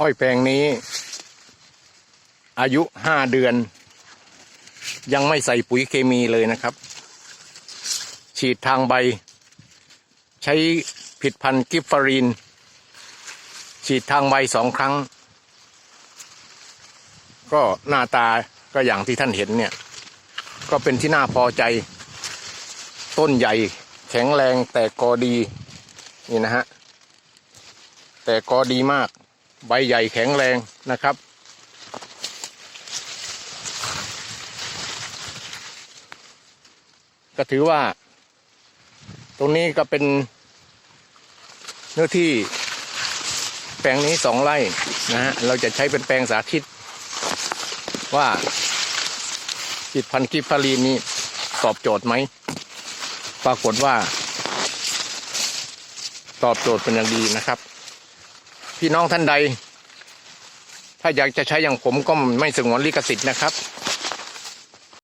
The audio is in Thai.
อ้อยแปลงนี้ อายุห้าเดือน ยังไม่ใส่ปุ๋ยเคมีเลยนะครับ ฉีดทางใบ ใช้ผิดพันธุ์กิฟฟารีน ฉีดทางใบสองครั้ง ก็หน้าตาก็อย่างที่ท่านเห็นเนี่ย ก็เป็นที่น่าพอใจ ต้นใหญ่แข็งแรงแต่กอดี นี่นะฮะ แต่กอดีมาก ใบใหญ่แข็งแรงนะครับ ก็ถือว่า ตรงนี้ก็เป็นเนื้อที่แปลงนี้สองไร่นะฮะเราจะใช้เป็นแปลงสาธิต ว่าจิตพันธุ์กิฟฟารีนี้ตอบโจทย์ไหม ปรากฏว่า ตอบโจทย์เป็นอย่างดีนะครับ พี่น้องท่านใด ถ้าอยากจะใช้อย่างผมก็ไม่สงวนลิขสิทธิ์นะครับ